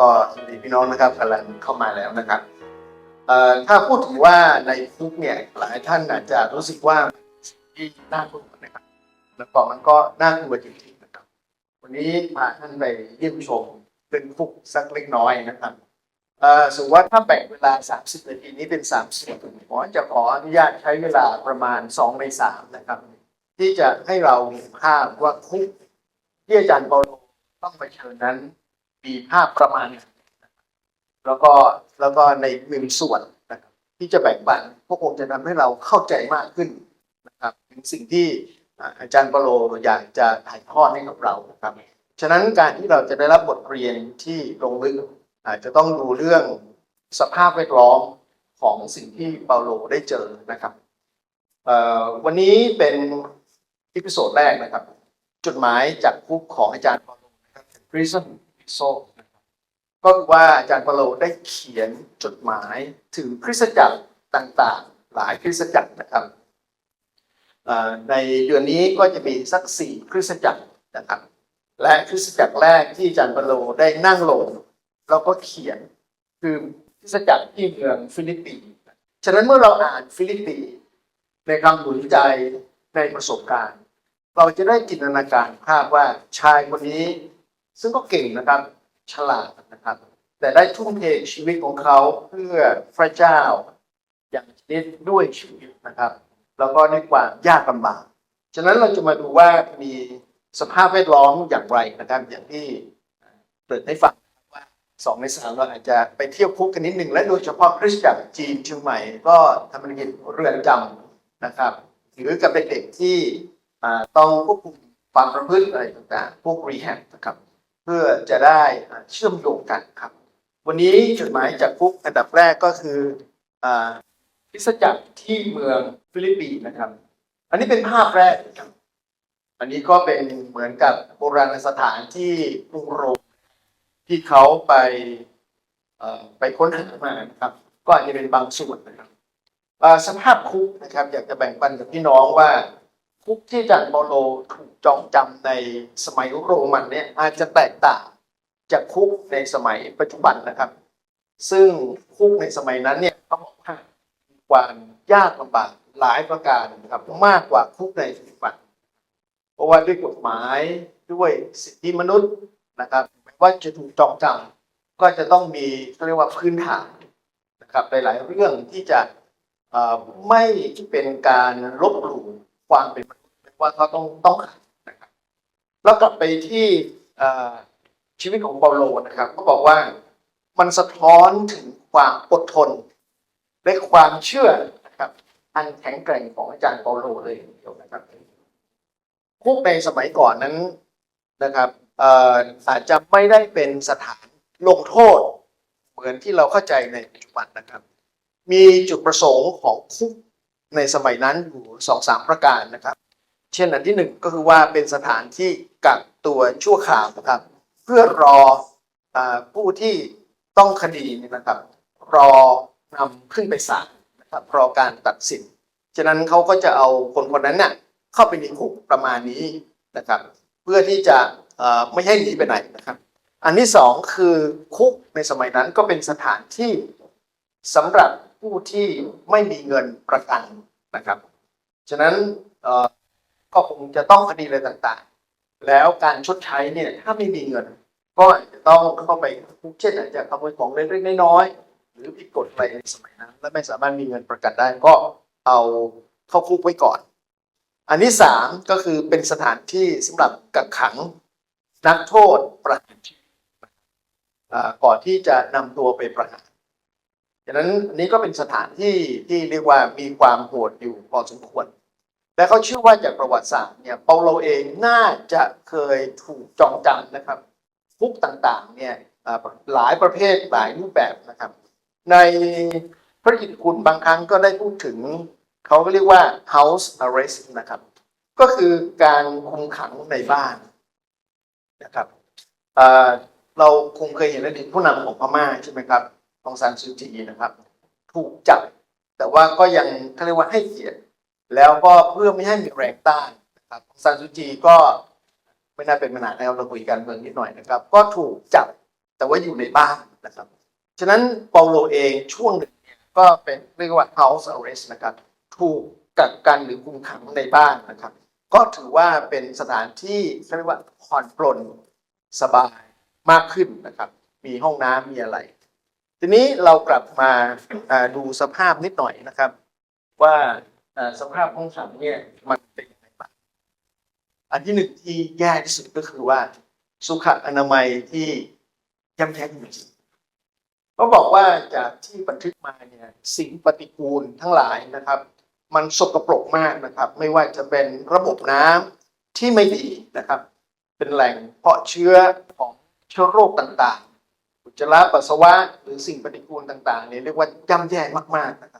ก็สวัสดีพี่น้องนะครับกำลังเข้ามาแล้วนะครับถ้าพูดถึงว่าในคุกเนี่ยหลายท่านอาจจะรู้สึกว่าที่น่ากลัวนะครับ แล้วก็มันก็น่ากลัวจริงๆนะครับ วันนี้พาท่านไปเยี่ยมชมเป็นคุกสักเล็กน้อยนะครับเอ่อสมมติว่าถ้าแบ่งเวลา 30 นาทีนี้เป็น 3 ส่วนหมจะขออนุญาตใช้เวลาประมาณ 2 ใน 3 นะครับ ที่จะให้เราเห็นภาพว่าคุกที่อาจารย์เปาโลต้องเผชิญนั้น มีภาพประมาณ แล้วก็แล้วก็ในหนึ่งส่วนนะครับที่จะแบ่งปันพวกคงจะทำให้เราเข้าใจมากขึ้นนะครับถึงสิ่งที่อาจารย์เปาโลอยากจะถ่ายทอดให้กับเรานะครับ ฉะนั้นการที่เราจะได้รับบทเรียนที่ลงลึกอาจจะต้องดูเรื่องสภาพแวดล้อมของสิ่งที่เปาโลได้เจอนะครับวันนี้เป็นอีพิโซดแรกนะครับจดหมายจากคุกของอาจารย์เปาโลนะครับ Prison Epistle นะครับก็คือว่าอาจารย์ปโลได้เขียนจดหมายถึงคริสตจักรต่างๆ หลายคริสตจักรนะครับในเดือนนี้ก็จะมีสักสี่คริสตจักรนะครับ และคริสตจักรแรกที่อาจารย์ปโลได้นั่งลงแล้วก็เขียนคือคริสตจักรที่เมืองฟิลิปปีฉะนั้นเมื่อเราอ่านฟิลิปปีในคำหนุนใจในประสบการณ์ เราจะได้จินตนาการภาพว่าชายคนนี้ ซึ่งก็เก่งนะครับฉลาดนะครับ แต่ได้ทุ่มเทชีวิตของเขาเพื่อพระเจ้า อย่างชนิดด้วยชีวิตนะครับ แล้วก็ด้วยความยากลำบากฉะนั้นเราจะมาดูว่ามีสภาพแวดล้อมอย่างไรนะครับอย่างที่เปิดให้ฟังว่าสองในสามเราอาจจะไปเที่ยวคุกกันนิดหนึ่งและโดยเฉพาะคริสตจักรจีนเชียงใหม่ ก็ทำธุรกิจเรือนจำนะครับ หรือกับเด็กๆที่ต้องควบคุมความประพฤติอะไรต่างๆ พวกรีแฮบนะครับ เพื่อจะได้เชื่อมโยงกันครับ วันนี้จดหมายจากคุกอันดับแรกก็คืออ่าคริสจักรที่เมืองฟิลิปปินส์นะครับ อันนี้เป็นภาพแรกครับอันนี้ก็เป็นเหมือนกับโบราณสถานที่กรุงโรมที่เขาไปไปค้นหามานะครับ ก็อาจจะเป็นบางส่วนนะครับสภาพคุกนะครับ อยากจะแบ่งปันกับพี่น้องว่า คุกที่จารย์เปาโลถูกจองจำในสมัยโรมันเนี่ยอาจจะแตกต่างจากคุกในสมัยปัจจุบันนะครับ ซึ่งคุกในสมัยนั้นเนี่ยเขาบอกว่าความยากลำบากหลายประการนะครับมากกว่าคุกในปัจจุบันเพราะว่าด้วยกฎหมายด้วยสิทธิมนุษย์นะครับไม่ว่าจะถูกจองจำก็จะต้องมีเขาเรียกว่าพื้นฐานนะครับหลาย ๆ เรื่องที่จะไม่เป็นการลบหลู่ความเป็น ว่าเขาต้องต้องนะครับแล้วกลับไปที่ชีวิตของเปาโลนะครับเขาบอกว่ามันสะท้อนถึงความอดทนและความเชื่อนะครับอันแข็งแกร่งของอาจารย์เปาโลเลยเดียวนะครับคุกในสมัยก่อนนั้นนะครับอาจจะไม่ได้เป็นสถานลงโทษ เหมือนที่เราเข้าใจในปัจจุบันนะครับ มีจุดประสงค์ของคุกในสมัยนั้นอยู่สองสามประการนะครับ เช่นอันที่หนึ่งก็คือว่าเป็นสถานที่กักตัวชั่วคราวนะครับ เพื่อรออผู้ที่ต้องคดีนี่นะครับ รอนำขึ้นไปศาลนะครับรอการตัดสิน ฉะนั้นเขาก็จะเอาคนคนนั้นน่ะเข้าไปในคุกประมาณนี้นะครับ เพื่อที่จะไม่ให้หนีไปไหนนะครับ อันที่สองคือคุกในสมัยนั้นก็เป็นสถานที่สำหรับผู้ที่ไม่มีเงินประกันนะครับ ฉะนั้น ก็คงจะต้องคดีอะไรต่างๆ แล้วการชดใช้เนี่ยถ้าไม่มีเงิน ก็อาจจะต้องเข้าไปคุกเช่นอาจจะขโมยของเล็กๆน้อยๆหรือผิดกฎอะไรในสมัยนั้น และไม่สามารถมีเงินประกันได้ก็เอาเข้าคุกไว้ก่อน อันที่สามก็คือเป็นสถานที่สำหรับกักขังนักโทษประหารชีวิตอ่าก่อนที่จะนำตัวไปประหารดังนั้นอันนี้ก็เป็นสถานที่ที่เรียกว่ามีความโหดอยู่พอสมควร และเขาเชื่อว่าจากประวัติศาสตร์เนี่ยเปาโลเองน่าจะเคยถูกจองจำนะครับคุกต่างๆเนี่ยหลายประเภทหลายรูปแบบนะครับ ในพระกิตคุณบางครั้งก็ได้พูดถึง เขาก็เรียกว่า house arrest นะครับ ก็คือการคุมขังในบ้านนะครับเเราคงเคยเห็นอดีตผู้นำของพม่าใช่ไหมครับองซานซูจีนะครับ ถูกจับแต่ว่าก็ยังเขาเรียกว่าให้เกียรติ แล้วก็เพื่อไม่ให้มีแรงต้านนะครับซานซูจีก็ไม่น่าเป็นปัญหานะครับเราคุยกันเมืองนิดหน่อยนะครับ ก็ถูกจับแต่ว่าอยู่ในบ้านนะครับ ฉะนั้นเปาโลเองช่วงหนึ่งก็เป็นเรียกว่า house arrest นะครับ ถูกกักกันหรือคุมขังในบ้านนะครับ ก็ถือว่าเป็นสถานที่เขาเรียกว่าผ่อนปลนสบายมากขึ้นนะครับ มีห้องน้ำมีอะไร ทีนี้เรากลับมาดูสภาพนิดหน่อยนะครับ ว่า สภาพห้องขังเนี่ยมันเป็นยังไงบ้างอันที่หนึ่งที่แย่ที่สุดก็คือว่า สุขอนามัยที่ย่ำแย่จริงๆก็บอกว่าจากที่บันทึกมาเนี่ยสิ่งปฏิกูลทั้งหลายนะครับ มันสกปรกมากนะครับ ไม่ว่าจะเป็นระบบน้ำที่ไม่ดีนะครับ เป็นแหล่งเพาะเชื้อของเชื้อโรคต่างๆ อุจจาระปัสสาวะหรือสิ่งปฏิกูลต่างๆเนี่ยเรียกว่าย่ำแย่มากๆนะครับ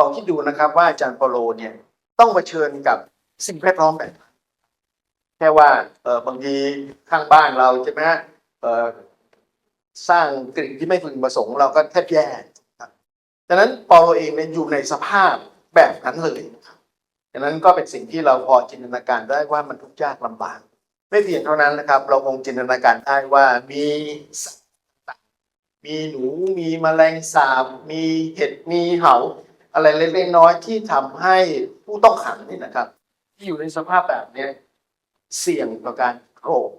ลองคิดดูนะครับว่าอาจารย์เปโลเนี่ยต้องเผชิญกับสิ่งแวดล้อมแบบแค่ว่าเออบางทีข้างบ้านเราใช่ไหมฮะเออสร้างกลิ่นที่ไม่พึงประสงค์เราก็แทบแย่ครับดังนั้นเปโลเองเนี่ยอยู่ในสภาพแบบนั้นเลยครับดังนั้นก็เป็นสิ่งที่เราพอจินตนาการได้ว่ามันทุกข์ยากลำบากไม่เพียงเท่านั้นนะครับ เราคงจินตนาการได้ว่ามีมีหนูมีแมลงสาบมีเห็ดมีเหา อะไรเล็กๆน้อยๆที่ทำให้ผู้ต้องขังนี่นะครับ ที่อยู่ในสภาพแบบนี้เสี่ยงต่อการโรค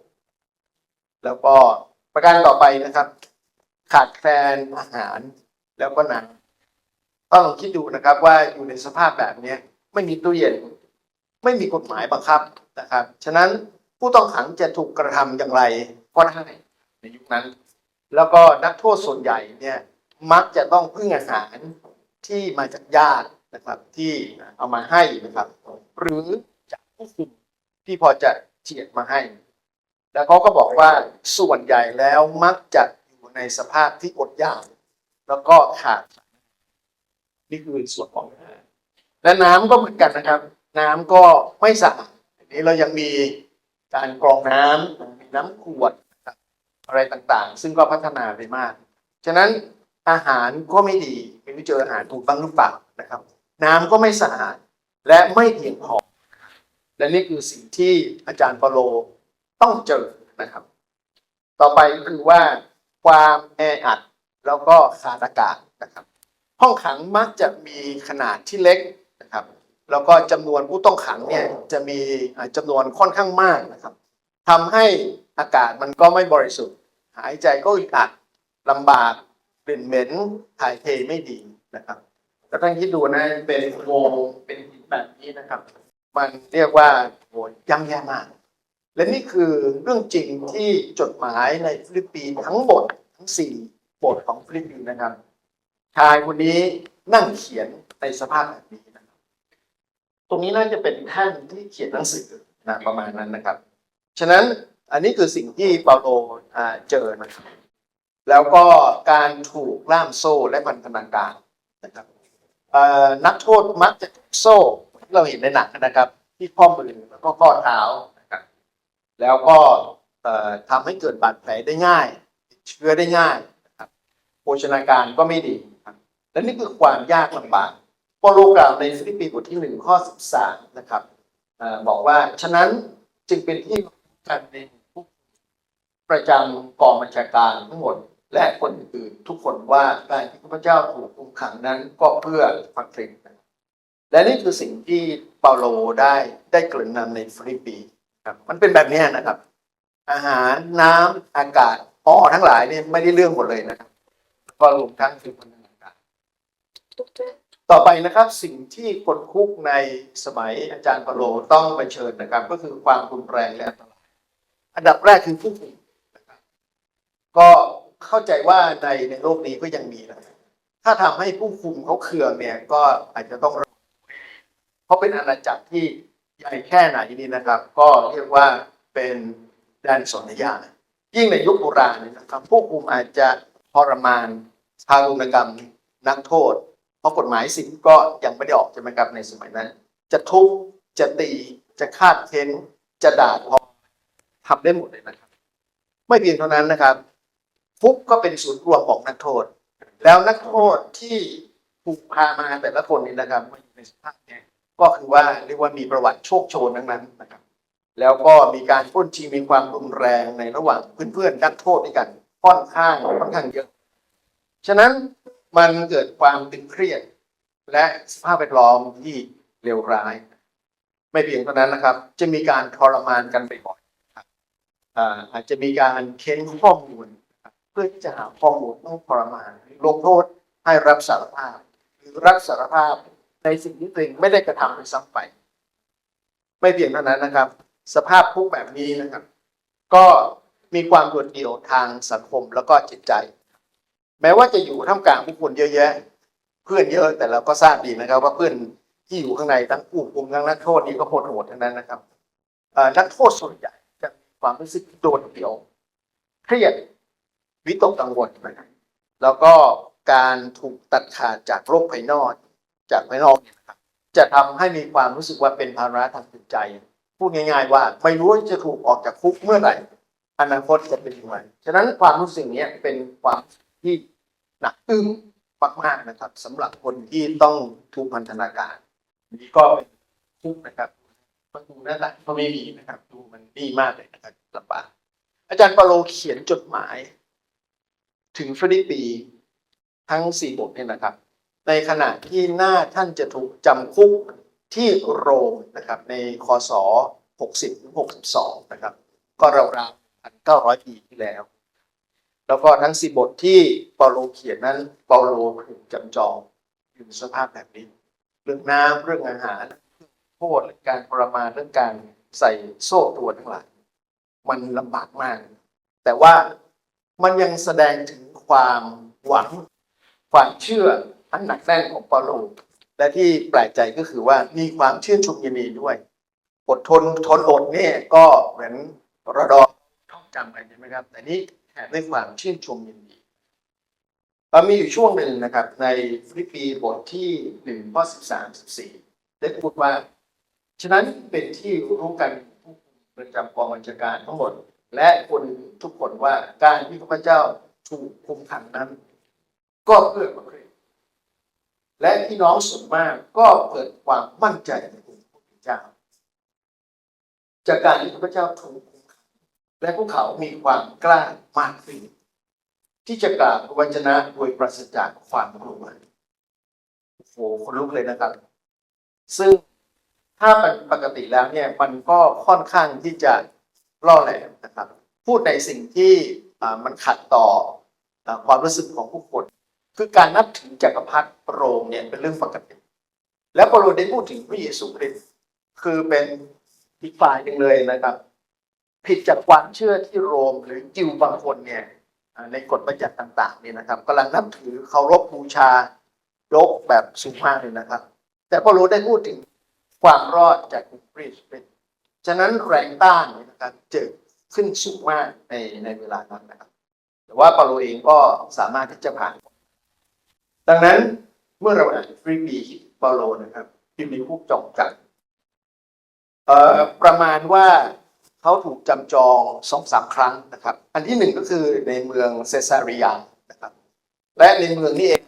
แล้วก็ประการต่อไปนะครับ ขาดแคลนอาหารแล้วก็น้ำต้องลองคิดดูนะครับว่าอยู่ในสภาพแบบนี้ไม่มีตู้เย็น ไม่มีกฎหมายบังคับนะครับ ฉะนั้นผู้ต้องขังจะถูกกระทำอย่างไรก็ได้ในยุคนั้น แล้วก็นักโทษส่วนใหญ่เนี่ยมักจะต้องพึ่งอาหาร ที่มาจากญาตินะครับ ที่เอามาให้นะครับ หรือจากผู้คุมที่พอจะเฉียดมาให้ แล้วเขาก็บอกว่าส่วนใหญ่แล้วมักจะอยู่ในสภาพที่อดอยากแล้วก็ขาด นี่คือส่วนของอาหารและน้ำก็เหมือนกันนะครับ น้ำก็ไม่สะอาดอันนี้เรายังมีการกรองน้ำมีน้ำขวดอะไรต่างๆ ซึ่งก็พัฒนาไปมาก ฉะนั้น อาหารก็ไม่ดีไม่รู้เจออาหารถูกบ้างหรือเปล่านะครับ น้ำก็ไม่สะอาดและไม่เพียงพอ และนี่คือสิ่งที่อาจารย์ปาโลต้องเจอนะครับ ต่อไปก็คือว่าความแออัดแล้วก็ขาดอากาศนะครับ ห้องขังมักจะมีขนาดที่เล็กนะครับ แล้วก็จำนวนผู้ต้องขังเนี่ยจะมีอ่าจำนวนค่อนข้างมากนะครับทำให้อากาศมันก็ไม่บริสุทธิ์ หายใจก็อึดอัดลำบาก กลิ่นเหม็นถ่ายเทไม่ดีนะครับแล้วท่านคิดดูนะเป็นโวงเป็นหินแบบนี้นะครับ มันเรียกว่าโหย่ำแย่มาก และนี่คือเรื่องจริงที่จดหมายในฟิลิปปินส์ทั้งหมดทั้งสี่บทของฟิลิปปินส์นะครับชายคนนี้นั่งเขียนในสภาพแบบนี้นะครับ ตรงนี้น่าจะเป็นท่านที่เขียนหนังสือนะประมาณนั้นนะครับ ฉะนั้นอันนี้คือสิ่งที่เปาโลเจอนะครับ แล้วก็การถูกล่ามโซ่และพันธนาการนะครับนักโทษมักจะถูกโซ่ที่เราเห็นในหนังนะครับ ที่ข้อมือแล้วก็ข้อเท้านะครับแล้วก็ทำให้เกิดบาดแผลได้ง่ายเชื้อได้ง่ายนะครับโภชนาการก็ไม่ดีครับและนี่คือความยากลำบากเปโลกล่าวในฟิลิปปีบทที่หนึ่งข้อสิบสามนะครับอบอกว่าฉะนั้นจึงเป็นที่การในผู้ประจำกองบัญชาการทั้งหมด และคนอื่นๆทุกคนว่าการที่ข้าพเจ้าถูกคุมขังนั้นก็เพื่อฟังเพลงและนี่คือสิ่งที่เปาโลได้ได้กริ่นนำในฟิลิปปีครับ มันเป็นแบบนี้นะครับ อาหารน้ำอากาศอ้อทั้งหลายนี่ไม่ได้เรื่องหมดเลยนะครับก็รวมทั้งคือพันธนาการต่อไปนะครับสิ่งที่คนคุกในสมัยอาจารย์เปาโลต้องเผชิญนะครับ ก็คือความรุนแรงและอันตรายอันดับแรกคือผู้คุมก็ เข้าใจว่าในในโลกนี้ก็ยังมีนะถ้าทำให้ผู้คุมเขาเคืองเนี่ยก็อาจจะต้องเพราะเป็นอาณาจักรที่ใหญ่แค่ไหนนี่นะครับ ก็เรียกว่าเป็นแดนสนธยายิ่งในยุคโบราณนี่นะครับ ผู้คุมอาจจะทรมานทารุณกรรมนักโทษ เพราะกฎหมายสิทธิ์ก็ยังไม่ได้ออกใช่ไหมครับในสมัยนั้น จะทุบจะตีจะคาดเค้นจะด่าทอทำได้หมดเลยนะครับ ไม่เพียงเท่านั้นนะครับ ฟุกก็เป็นศูนย์รวมของนักโทษ แล้วนักโทษที่ถูกพามาแต่ละคนนี้นะครับมาอยู่ในสภาพเนี้ยก็คือว่าเรียกว่ามีประวัติโชคโชนทั้งนั้นนะครับ แล้วก็มีการปล้นชิงมีความรุนแรงในระหว่างเพื่อนๆนักโทษด้วยกันค่อนข้างค่อนข้างเยอะ ฉะนั้นมันเกิดความตึงเครียด และสภาพแวดล้อมที่เลวร้าย ไม่เพียงเท่านั้นนะครับ จะมีการทรมานกันบ่อยๆอาจจะมีการเค้นข้อมูล เพื่อที่จะหาข้อมูลต้องทรมานลงโทษให้รับสารภาพ หรือรับสารภาพในสิ่งที่ตัวเองไม่ได้กระทำด้วยซ้ำไป ไม่เพียงเท่านั้นนะครับ สภาพคุกแบบนี้นะครับ ก็มีความโดดเดี่ยวทางสังคมแล้วก็จิตใจ แม้ว่าจะอยู่ท่ามกลางผู้คนเยอะแยะ เพื่อนเยอะแต่เราก็ทราบดีนะครับ ว่าเพื่อนที่อยู่ข้างในทั้งผู้คุมทั้งนักโทษนี่ก็โหดโหดทั้งนั้นนะครับนักโทษส่วนใหญ่จะมีความรู้สึกโดดเดี่ยวเครียด วิตกกังวลแล้วก็การถูกตัดขาดจากโลกภายนอก จากภายนอกเนี่ยนะครับจะทำให้มีความรู้สึกว่าเป็นภาระทางจิตใจ พูดง่าย ๆ ว่าไม่รู้จะถูกออกจากคุกเมื่อไหร่อนาคตจะเป็นยังไงฉะนั้นความรู้สึกนี้เป็นความที่หนักอึ้งมากๆนะครับสำหรับคนที่ต้องถูกพันธนาการนี่ก็เป็นคุกนะครับประตูหน้าต่างก็ไม่มีนะครับ ดูมันดีมากเลยนะครับลำบากอาจารย์ปาโลเขียนจดหมาย ถึงฟิลิปปีทั้งสี่บทเนี่ยนะครับ ในขณะที่หน้าท่านจะถูกจำคุกที่โรมนะครับ ในคศ60ถึง62 นะครับ ก็ราวๆ1,900 ปีที่แล้ว แล้วก็ทั้งสี่บทที่เปาโลเขียนนั้นเปาโลถูกจำจองอยู่สภาพแบบนี้ เรื่องน้ำเรื่องอาหารโทษเรื่องการทรมานเรื่องการใส่โซ่ตรวนทั้งหลายมันลำบากมาก แต่ว่า มันยังแสดงถึงความหวังความเชื่ออันหนักแน่นของเปาโลและที่แปลกใจก็คือว่ามีความชื่นชมยินดีด้วย อดทนทนอดเนี่ยก็เหมือนระดอท่องจำกันใช่ไหมครับ แต่นี่แถมด้วยความชื่นชมยินดีเอ่อมีอยู่ช่วงหนึ่งนะครับ ในฟิลิปปีบทที่หนึ่งข้อสิบสามสิบสี่ได้พูดว่า ฉะนั้นเป็นที่รู้กันผู้ประจำกองบัญชาการทั้งหมด และคนทุกคนว่าการที่ข้าพเจ้าถูกคุมขังนั้น ก็เพื่อพระคริสต์และพี่น้องส่วนมากก็เกิดความมั่นใจในองค์พระผู้เป็นเจ้า จากการที่ข้าพเจ้าถูกคุมขังและพวกเขามีความกล้ามากขึ้นที่จะกล่าววจนะโดยปราศจากความกลัวโอ้โหคนลุกเลยนะครับ ซึ่งถ้าเป็นปกติแล้วเนี่ยมันก็ค่อนข้างที่จะ ล่อแหลมนะครับ พูดในสิ่งที่มันขัดต่อความรู้สึกของผู้คนคือการนับถือจักรพรรดิโรมเนี่ยเป็นเรื่องปกติแล้วเปโลได้พูดถึงพระเยซูคริสต์คือเป็นอีกฝ่ายหนึ่งเลยนะครับ ผิดจากความเชื่อที่โรมหรือจิวบางคนเนี่ยในกฎบัญญัติต่างๆเนี่ยนะครับกำลังนับถือเคารพบูชายกแบบสูงมากเลยนะครับ แต่เปโลได้พูดถึงความรอดจากคุณคริสต์เป็น ฉะนั้นแรงต้านนะครับจอขึ้นสูงมากในในเวลานั้นนะครับ แต่ว่าเปาโลเองก็สามารถที่จะผ่าน ดังนั้นเมื่อเราอ่านฟรีบีเปาโลนะครับที่มีผู้จองจัดเอ่อประมาณว่าเขาถูกจำจองสองสามครั้งนะครับ อันที่หนึ่งก็คือในเมืองเซซาริยานะครับ และในเมืองนี้เอง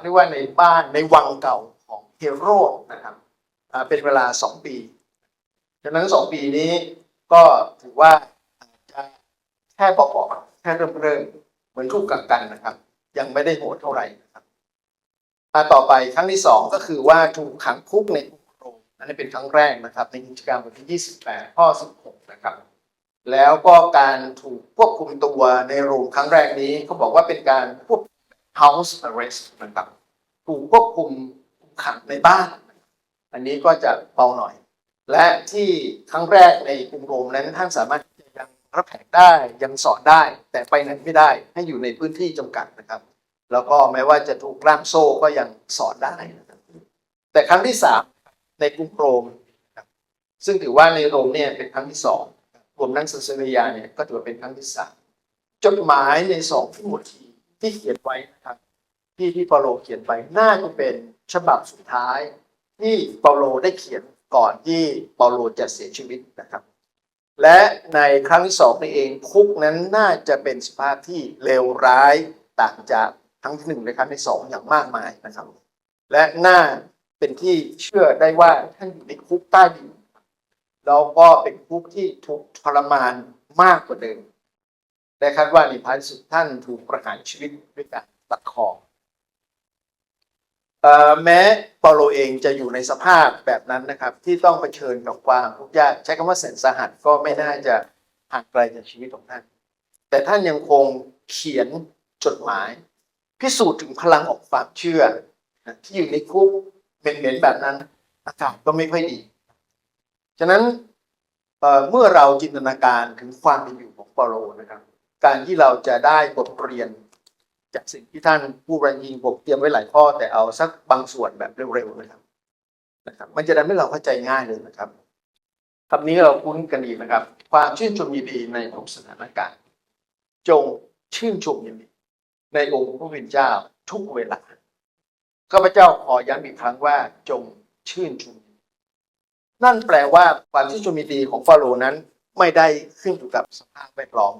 เรียกว่าในบ้านในวังเก่าของเฮโรดนะครับเป็นเวลาสองปี ฉะนั้นสองปีนี้ก็ถือว่าอาจจะแค่ปอกๆแค่เริ่มเริ่มๆเหมือนถูกกักกันนะครับ ยังไม่ได้โหดเท่าไหร่นะครับมาต่อไปครั้งที่สองก็คือว่าถูกขังคุกในกรุงโรมอันนี้เป็นครั้งแรกนะครับ ในกิจกรรมบทที่ 28 ข้อ 16 นะครับ แล้วก็การถูกควบคุมตัวในโรมครั้งแรกนี้เขาบอกว่าเป็นการควบ house arrest นะครับถูกควบคุมขังในบ้าน อันนี้ก็จะเบาหน่อย และที่ครั้งแรกในกรุงโรมนั้นท่านสามารถยังรับแขกได้ยังสอนได้ แต่ไปไหนไม่ได้ให้อยู่ในพื้นที่จำกัดนะครับ แล้วก็แม้ว่าจะถูกล่ามโซ่ก็ยังสอนได้นะครับแต่ครั้งที่สามในกรุงโรมซึ่งถือว่าในโรมเนี่ยเป็นครั้งที่สองรวมทั้งซิซิลียาเนี่ยก็ถือว่าเป็นครั้งที่สามจดหมายในสองทิโมธีที่เขียนไว้นะครับที่ที่เปาโลเขียนไปน่าจะเป็นฉบับสุดท้ายที่เปาโลได้เขียน ก่อนที่เปาโลจะเสียชีวิตนะครับ และในครั้งที่สองนี่เองคุกนั้นน่าจะเป็นสภาพที่เลวร้ายต่างจากครั้งที่หนึ่งและครั้งที่สองอย่างมากมายนะครับ และน่าเป็นที่เชื่อได้ว่าท่านอยู่ในคุกใต้ดินแล้วก็เป็นคุกที่ถูกทรมานมากกว่าเดิมและคาดว่าในท้ายสุดท่านถูกประหารชีวิตด้วยการตัดคอ แม้เปาโลเองจะอยู่ในสภาพแบบนั้นนะครับ ที่ต้องเผชิญกับความทุกข์ยากใช้คำว่าแสนสาหัสก็ไม่น่าจะห่างไกลจากชีวิตของท่าน แต่ท่านยังคงเขียนจดหมาย พิสูจน์ถึงพลังของความเชื่อ ที่อยู่ในคุกเหม็นๆแบบนั้น อากาศก็ไม่ค่อยดี ฉะนั้นเเมื่อเราจินตนาการถึงความเป็นอยู่ของเปาโลนะครับ การที่เราจะได้บทเรียน จากสิ่งที่ท่านผู้บรรยิงผมเตรียมไว้หลายข้อ แต่เอาสักบางส่วนแบบเร็วๆนะครับนะครับ มันจะทำให้เราเข้าใจง่ายเลยนะครับคำนี้เราคุ้นกันดีนะครับ ความชื่นชมยินดีในทุกสถานการณ์ จงชื่นชมยินดีในองค์พระผู้เป็นเจ้าทุกเวลาข้าพเจ้าขอย้ำอีกครั้งว่า จงชื่นชมยินดีนั่นแปลว่าความชื่นชมยินดีของฟาโรห์นั้น ไม่ได้ขึ้นอยู่กับสภาพแวดล้อม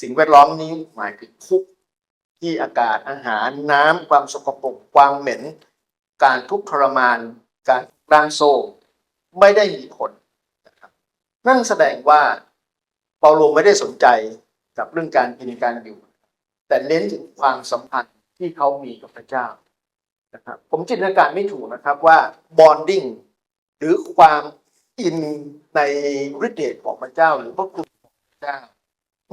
สิ่งแวดล้อมนี้หมายถึงคุก ที่อากาศอาหารน้ำความสกปรกความเหม็น การทุกข์ทรมาน การร่างโซ่ไม่ได้มีผลนะครับนั่นแสดงว่าเปาโลไม่ได้สนใจกับเรื่องการกินการอยู่ แต่เน้นถึงความสัมพันธ์ที่เขามีกับพระเจ้านะครับผมจินตนาการไม่ถูกนะครับว่าบอนดิ้งหรือความอินในฤทธิ์เดชของพระเจ้า หรือพระคุณของพระเจ้า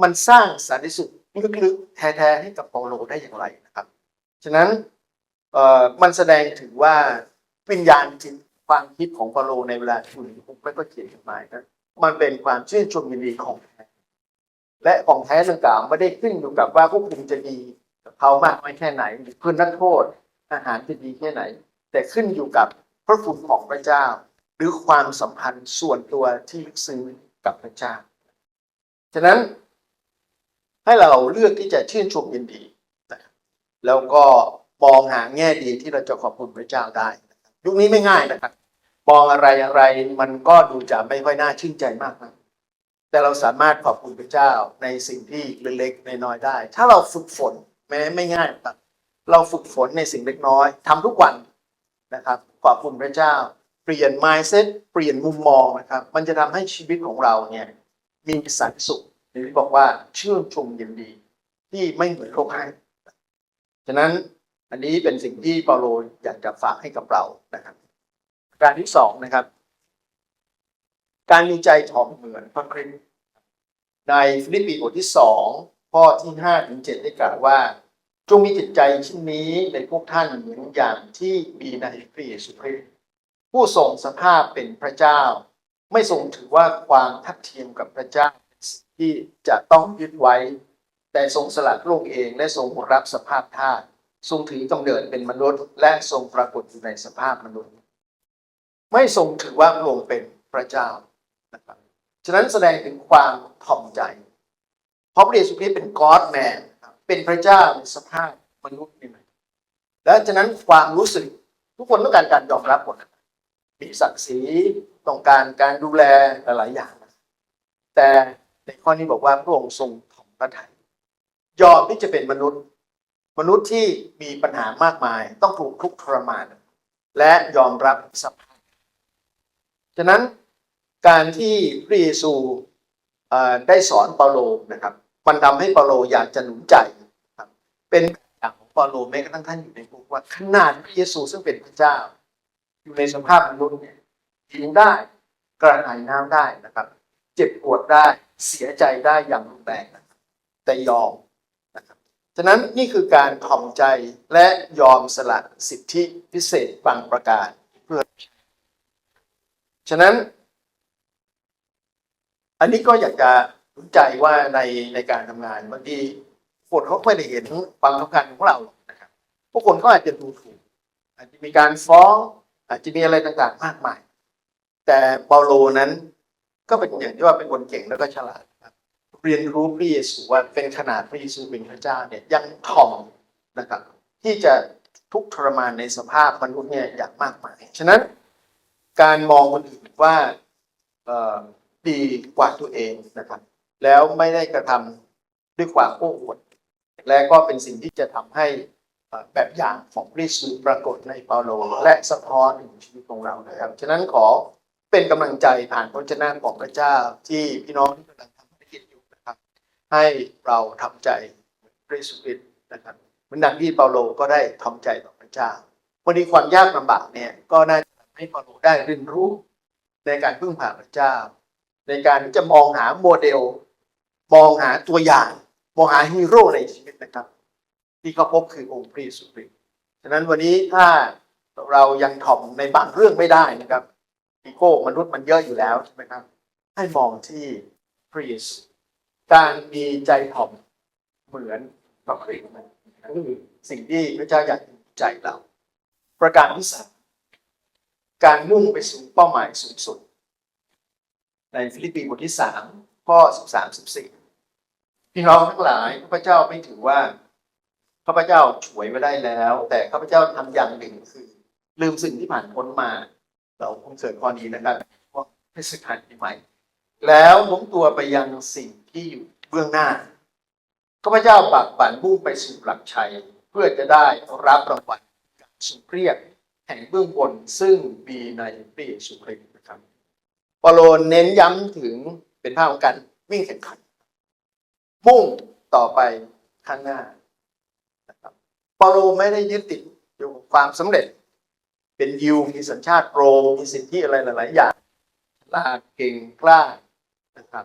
มันสร้างสันติสุข ลึกๆแท้ๆให้กับเปาโลได้อย่างไรนะครับ ฉะนั้นเอ่อมันแสดงถึงว่าวิญญาณจิตความคิดของเปาโลในเวลาที่อยู่ในคุกไม่ก็เขียนจดหมายนะมันเป็นความชื่นชมยินดีของแท้และของแท้ดังกล่าวไม่ได้ขึ้นอยู่กับว่าพวกคุณจะดีกับเขามากน้อยแค่ไหนหรือเพื่อนนักโทษอาหารจะดีแค่ไหน แต่ขึ้นอยู่กับพระคุณของพระเจ้า หรือความสัมพันธ์ส่วนตัวที่ลึกซึ้งกับพระเจ้าฉะนั้น ให้เราเลือกที่จะชื่นชมยินดีนะครับแล้วก็มองหาแง่ดีที่เราจะขอบคุณพระเจ้าได้ ยุคนี้ไม่ง่ายนะครับ มองอะไรอะไรมันก็ดูจะไม่ค่อยน่าชื่นใจมากนะแต่เราสามารถขอบคุณพระเจ้าในสิ่งที่เล็กๆน้อยๆได้ ถ้าเราฝึกฝนแม้ไม่ง่ายครับเราฝึกฝนในสิ่งเล็กน้อยทำทุกวันนะครับขอบคุณพระเจ้า เปลี่ยน mindset เปลี่ยนมุมมองนะครับ มันจะทำให้ชีวิตของเราเนี่ยมีสันสุข หรือบอกว่าชื่นชมยินดีที่ไม่เหมือนโลกให้ ฉะนั้นอันนี้เป็นสิ่งที่เปาโลอยากจะฝากให้กับเรานะครับ การที่สองนะครับ การมีใจถ่อมเหมือนพระคริสต์ในฟิลิปปีบทที่สองข้อที่ห้าถึงเจ็ดได้กล่าวว่า จงมีจิตใจเช่นนี้ในพวกท่านเหมือนอย่างที่มีในพระเยซูคริสต์ผู้ทรงสภาพเป็นพระเจ้า ไม่ทรงถือว่าความทัดเทียมกับพระเจ้า ที่จะต้องยึดไว้ แต่ทรงสละโลกเองและทรงรับสภาพทาสทรงถือกำเนิดเป็นมนุษย์ และทรงปรากฏอยู่ในสภาพมนุษย์ ไม่ทรงถือว่าพระองค์เป็นพระเจ้านะครับฉะนั้นแสดงถึงความถ่อมใจ เพราะพระเยซูคริสต์เป็นกอดแมนเป็นพระเจ้าในสภาพมนุษย์นี่ไหมและฉะนั้นความรู้สึกทุกคนต้องการการยอมรับหมดมีศักดิ์ศรีต้องการการดูแลหลายๆอย่าง แต่ ในข้อนี้บอกว่าพระองค์ทรงถ่อมพระทัยยอมที่จะเป็นมนุษย์ มนุษย์ที่มีปัญหามากมาย ต้องถูกทุกข์ทรมาน และยอมรับสภาพฉะนั้นการที่พระเยซูได้สอนเปาโลนะครับมันทำให้เปาโลอยากจะหนุนใจครับเป็นอย่างของเปาโลแม้กระทั่งท่านอยู่ในคุกว่าขนาดพระเยซูซึ่งเป็นพระเจ้า อยู่ในสภาพมนุษย์เนี่ยหิวได้ กระหายน้ำได้นะครับ เจ็บปวดได้ เสียใจได้อย่างรุนแรงแต่ยอมนะครับฉะนั้นนี่คือการถ่อมใจและยอมสละสิทธิพิเศษบางประการเพื่อ ฉะนั้น อันนี้ก็อยากจะสนใจว่าในในการทำงานบางทีคนเขาไม่ได้เห็นความสำคัญของเราหรอกนะครับพวกคนก็อาจจะดูถูกอาจจะมีการฟ้องอาจจะมีอะไรต่างๆ มากมาย แต่เปาโลนั้น ก็เป็นอย่างที่ว่าเป็นคนเก่งแล้วก็ฉลาดครับเรียนรู้พระเยซูว่าเป็นขนาดพระเยซูเป็นพระเจ้าเนี่ยยังถ่อมนะครับ ที่จะทุกทรมานในสภาพมนุษย์เนี่ยอย่างมากมาย ฉะนั้นการมองคนอื่นว่าดีกว่าตัวเองนะครับ แล้วไม่ได้กระทำด้วยความโอ้อวดและก็เป็นสิ่งที่จะทำให้แบบอย่างของพระเยซูปรากฏในเปาโล และสะท้อนถึงชีวิตของเรานะครับ ฉะนั้นขอ เป็นกำลังใจผ่านพระเจ้าของพระเจ้าที่พี่น้องที่กำลังทำภารกิจอยู่นะครับ ให้เราทำใจพระเยซูคริสต์นะครับเหมือนดังที่เปาโลก็ได้ทำใจต่อพระเจ้าวันนี้ความยากลำบากเนี่ยก็น่าจะทำให้เปาโลได้เรียนรู้ในการพึ่งพาพระเจ้า ในการจะมองหาโมเดล มองหาตัวอย่างมองหาฮีโร่ในชีวิตนะครับ ที่เขาพบคือองค์พระเยซูคริตฉะนั้นวันนี้ถ้าเรายังถ่อมในบางเรื่องไม่ได้นะครับ อีโก้มนุษย์มันเยอะอยู่แล้วใช่ไหมครับ ให้มองที่พระเยซูการมีใจถ่อมเหมือนพระคริมันคือสิ่งที่พระเจ้าอยากใจเรา ประการที่สามการมุ่งไปสู่เป้าหมายสูงสุด ในฟิลิปปีบทที่สามข้อสิบสามสิบสี่พี่น้องทั้งหลายข้าพเจ้าไม่ถือว่าข้าพเจ้าฉวยไม่ได้แล้ว แต่ข้าพเจ้าทำอย่างหนึ่งคือ ลืมสิ่งที่ผ่านพ้นมา เราคงเกิดข้อนี้นะครับเพราะเทศกาลปีใหม่ แล้วโน้มตัวไปยังสิ่งที่อยู่เบื้องหน้าข้าพเจ้าปากบั่นมุ่งไปสู่หลักชัย เพื่อจะได้รับรางวัลการทรงเรียกแห่งเบื้องบนซึ่งมีในพระเยซูคริสต์นะครับเปาโลเน้นย้ำถึงเป็นภาพของการวิ่งแข่งขัน มุ่งต่อไปข้างหน้านะครับเปาโลไม่ได้ยึดติดอยู่ความสำเร็จ เป็นยิวมีสัญชาติโรมมีสิทธิอะไรหลาย ๆ อย่างลาเก่งกล้านะครับ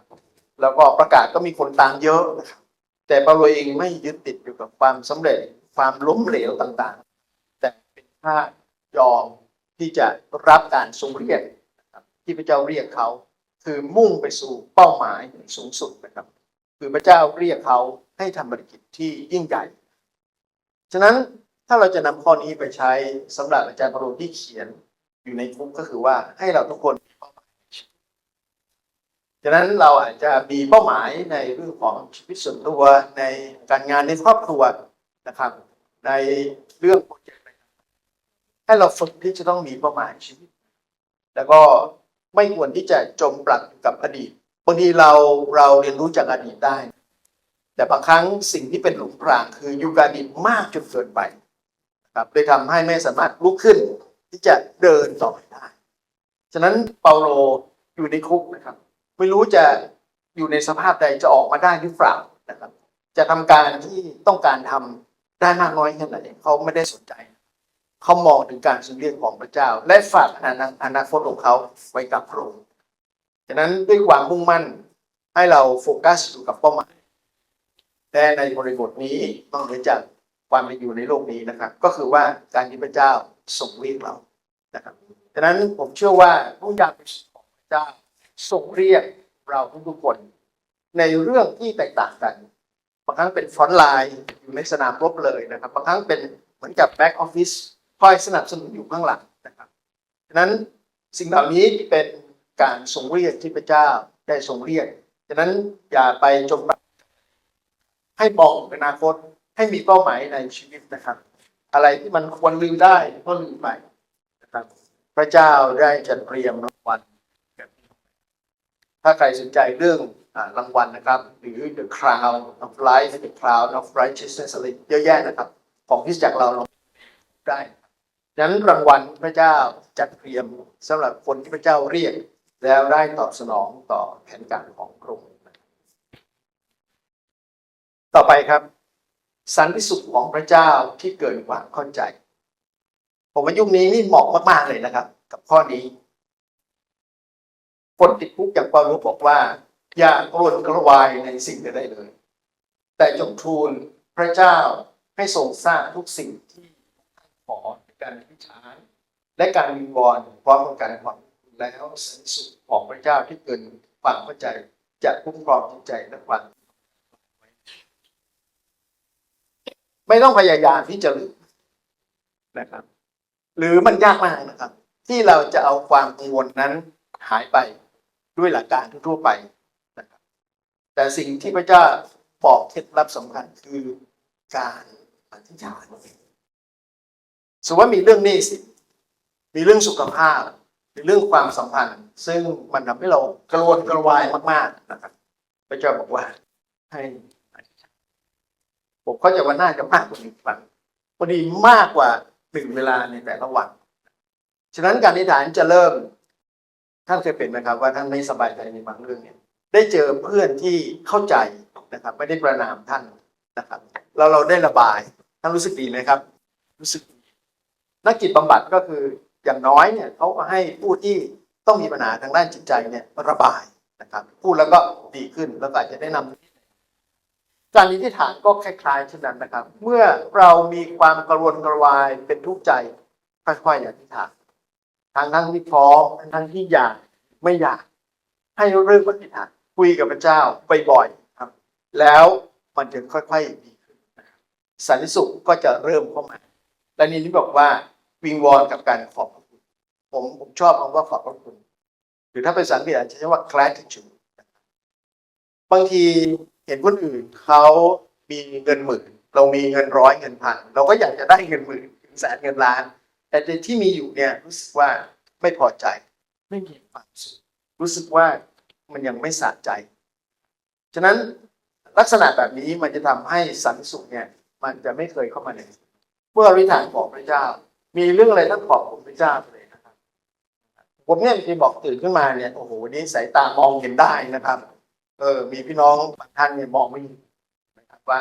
แล้วก็ประกาศก็มีคนตามเยอะนะครับแต่เปาโลเองไม่ยึดติดอยู่กับความสำเร็จความล้มเหลวต่าง ๆ แต่เป็นท่ายอมที่จะรับการทรงเรียกที่พระเจ้าเรียกเขา คือมุ่งไปสู่เป้าหมายสูงสุดนะครับ คือพระเจ้าเรียกเขาให้ทำบริกิจที่ยิ่งใหญ่ ฉะนั้น ถ้าเราจะนำข้อนี้ไปใช้สำหรับอาจารย์ปรโลที่เขียนอยู่ในคุกก็คือว่าให้เราทุกคนมีเป้าหมายฉะนั้นเราอาจจะมีเป้าหมายในเรื่องของชีวิตส่วนตัวในการงานในครอบครัวนะครับ ในเรื่องโปรเจกต์ให้เราฝึกที่จะต้องมีเป้าหมายชีวิต แล้วก็ไม่ควรที่จะจมปลักกับอดีตบางทีเราเราเรียนรู้จากอดีตได้ แต่บางครั้งสิ่งที่เป็นหลุมพรางคืออยู่กับอดีตมากจนเกินไป ครับเลยทำให้ไม่สามารถลุกขึ้น ที่จะเดินต่อไปได้ ฉะนั้นเปาโลอยู่ในคุกนะครับ ไม่รู้จะอยู่ในสภาพใดจะออกมาได้หรือเปล่านะครับ จะทำการที่ต้องการทำได้มากน้อยแค่ไหนเขาไม่ได้สนใจ เขามองถึงการทรงเรียกของพระเจ้า และฝากอนาอนาคตของเขาไว้กับพระองค์ฉะนั้นด้วยความมุ่งมั่นให้เราโฟกัสอยู่กับเป้าหมายแต่ในบริบทนี้นอกเหนือจาก ความเป็นอยู่ในโลกนี้นะครับ ก็คือว่าการที่พระเจ้าส่งเรียกเรานะครับฉะนั้นผมเชื่อว่าพระวิญญาณบริสุทธิ์ของพระเจ้าส่งเรียกเราทุกๆคน ในเรื่องที่แตกต่างกันบางครั้งเป็นฟอนไลน์อยู่ในสนามรบเลยนะครับบางครั้งเป็นเหมือนกับแบ็กออฟฟิศคอยสนับสนุนอยู่ข้างหลังนะครับฉะนั้นสิ่งเหล่านี้เป็นการส่งเรียกที่พระเจ้าได้ส่งเรียกฉะนั้นอย่าไปจมปลักให้มองอนาคต ให้มีเป้าหมายในชีวิตนะครับ อะไรที่มันควรลืมได้ก็ลืมไปนะครับ พระเจ้าได้จัดเตรียมรางวัลถ้าใครสนใจเรื่องรางวัลนะครับ หรือ the crown of life the crown of righteousness อะไรเยอะแยะนะครับ ของที่จากรเราลงได้ นั้นรางวัลพระเจ้าจัดเตรียมสำหรับคนที่พระเจ้าเรียก แล้วได้ตอบสนองต่อแผนการของพระองค์ต่อไปครับ สันติสุขของพระเจ้าที่เกิดความเข้าใจ ผมว่ายุคนี้นี่เหมาะมากๆเลยนะครับ กับข้อนี้ คนติดคุกอย่างเปาโลบอกว่า อย่ากรนกระวายในสิ่งใดเลย แต่จงทูลพระเจ้าให้ทรงสร้างทุกสิ่งที่ขอในการอธิษฐานและการวิงวอนพร้อมกับการหวังแล้วสันติสุขของพระเจ้าที่เกินความเข้าใจจะคุ้มครองจิตใจและความ ไม่ต้องพยายามที่จะลืมนะครับ หรือมันยากมากนะครับ ที่เราจะเอาความกังวลนั้นหายไปด้วยหลักการทั่วไปนะครับ แต่สิ่งที่พระเจ้าบอกเคล็ดลับสำคัญคือการอธิษฐานสมมติว่ามีเรื่องนี้สิมีเรื่องสุขภาพมีเรื่องความสัมพันธ์ ซึ่งมันทำให้เรากระวนกระวายมากๆนะครับพระเจ้าบอกว่าให้ ผมเข้าใจว่าน่าจะมากกว่าหนึ่งวันพอดีมากกว่าหนึ่งเวลาในแต่ละวัน ฉะนั้นการอธิษฐานจะเริ่ม ท่านเคยเป็นไหมครับ ว่าท่านไม่สบายใจในบางเรื่องเนี่ย ได้เจอเพื่อนที่เข้าใจนะครับ ไม่ได้ประนามท่านนะครับ แล้วเราได้ระบายท่านรู้สึกดีไหมครับ รู้สึก นักจิตบำบัดก็คืออย่างน้อยเนี่ยเขาก็ให้ผู้ที่ต้องมีปัญหาทางด้านจิตใจเนี่ยระบายนะครับ พูดแล้วก็ดีขึ้นแล้วก็อาจจะได้นำ การอธิษฐานก็คล้ายๆเช่นนั้นนะครับ เมื่อเรามีความกระวนกระวายเป็นทุกข์ใจค่อยๆอธิษฐานทางทั้งที่พร้อมทางทั้งที่อยากไม่อยาก ให้เริ่มอธิษฐานคุยกับพระเจ้าบ่อยๆครับ แล้วมันจะค่อยๆดีขึ้นนะครับสันติสุขก็จะเริ่มเข้ามา และนี่นี่บอกว่าวิงวอนกับการขอบพระคุณ ผมผมชอบคำว่าขอบพระคุณหรือถ้าเป็นภาษาอังกฤษอาจจะใช้ว่า gratitude บบางที ห็นคนอื่นเขามีเงินหมื่น เรามีเงินร้อยเงินพันเราก็อยากจะได้เงินหมื่นถึงแสนเงินล้าน แต่ที่มีอยู่เนี่ยรู้สึกว่าไม่พอใจ ไม่มีความสุขรู้สึกว่ามันยังไม่สะใจ ฉะนั้นลักษณะแบบนี้มันจะทำให้สันสุขเนี่ย มันจะไม่เคยเข้ามาในเมื่ออธิษฐานบอกพระเจ้า มีเรื่องอะไรต้องขอบคุณพระเจ้าเลยนะครับ ผมเนี่ยที่บอกตื่นขึ้นมาเนี่ยโอ้โหนนี้สายตามองเห็นได้นะครับ เออมีพี่น้องบางท่านเนี่ยมองไม่เห็นนะครับว่า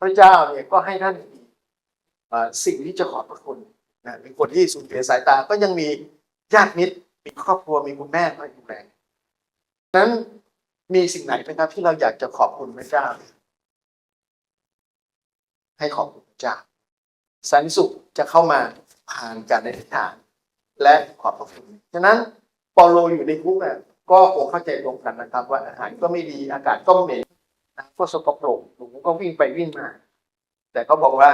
พระเจ้าเนี่ยก็ให้ท่านมีสิ่งที่จะขอบพระคุณนะเป็นคนที่สูญเสียสายตาก็ยังมีญาติมิตรมีครอบครัวมีคุณแม่คอยดูแลนั้นมีสิ่งไหนไหมครับที่เราอยากจะขอบคุณพระเจ้า ให้ขอบคุณพระเจ้าสันสุขจะเข้ามาผ่านการอธิษฐาน และขอบพระคุณฉะนั้นเปาโลอยู่ในคุกเนี่ย ก็คงเข้าใจตรงกันนะครับ ว่าอาหารก็ไม่ดีอากาศก็เหม็นน้ำก็สกปรกหนูก็วิ่งไปวิ่งมา แต่เขาบอกว่า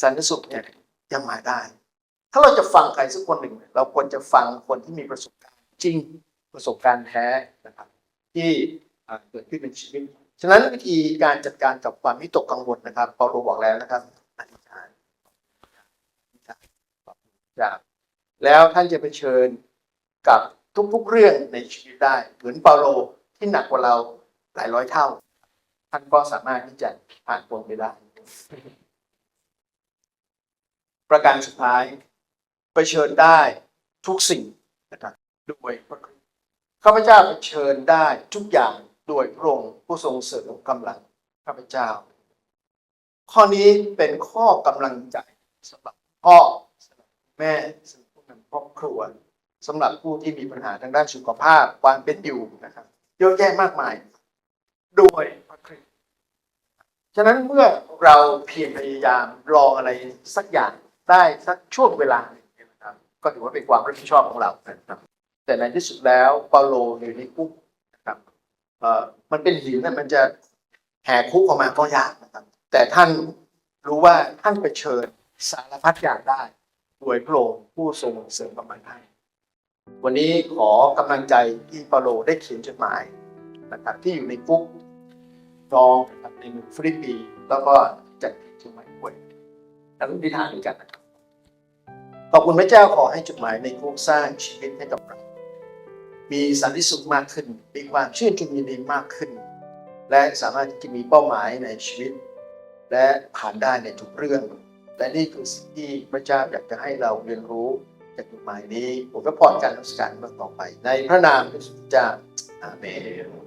สันติสุขเนี่ยยังมาได้ ถ้าเราจะฟังใครสักคนหนึ่ง เราควรจะฟังคนที่มีประสบการณ์จริงประสบการณ์แท้นะครับ ที่เกิดขึ้นในชีวิตฉะนั้นวิธีการจัดการกับความวิตกกังวลนะครับเปาโลบอกแล้วนะครับอธิษฐานอธิษฐานขอบคุณพระเจ้าแล้วท่านจะไปเชิญกับ ทุกๆเรื่องในชีวิตได้ เหมือนเปาโลที่หนักกว่าเราหลายร้อยเท่า ท่านก็สามารถที่จะผ่านพ้นไปได้ ประการสุดท้ายเผชิญได้ทุกสิ่งนะครับด้วยพระคริสต์ข้าพเจ้าเผชิญได้ทุกอย่างโดยพระองค์ผู้ทรงเสริมกำลังข้าพเจ้า ข้อนี้เป็นข้อกำลังใจสำหรับพ่อสำหรับแม่สำหรับผู้นำครอบครัว สำหรับผู้ที่มีปัญหาทางด้านสุขภาพความเป็นอยู่นะครับเยอะแยะมากมายด้วยพระคริสต์ฉะนั้นเมื่อเราเพียรพยายามรออะไรสักอย่างได้สักช่วงเวลาหนึ่งเนี่ยนะครับ ก็ถือว่าเป็นความรับผิดชอบของเรานะครับ แต่ในที่สุดแล้วเปาโลอยู่ในคุกนะครับเอ่อมันเป็นหินนะมันจะแหกคุกออกมาก็ยากนะครับ แต่ท่านรู้ว่าท่านเผชิญสารพัดอย่างได้ โดยพระองค์ผู้ทรงเสริมกำลังให้ วันนี้ขอกำลังใจที่เปาโลได้เขียนจดหมายนะครับที่อยู่ในคุกรองนะครับในเมืองฟิลิปปีแล้วก็จัดจดหมายป่วยแล้วก็ดิฐานด้วยกันขอบคุณพระเจ้าขอให้จดหมายในคุกสร้างชีวิตให้กับเรามีสันติสุขมากขึ้น มีความชื่นชมยินดีมากขึ้น และสามารถที่มีเป้าหมายในชีวิต และผ่านได้ในทุกเรื่อง และนี่คือสิ่งที่พระเจ้าอยากจะให้เราเรียนรู้ จากจดหมายนี้ผมก็พรการรักการเมื่อต่อไป ในพระนามพระสุเจ้าอาเมน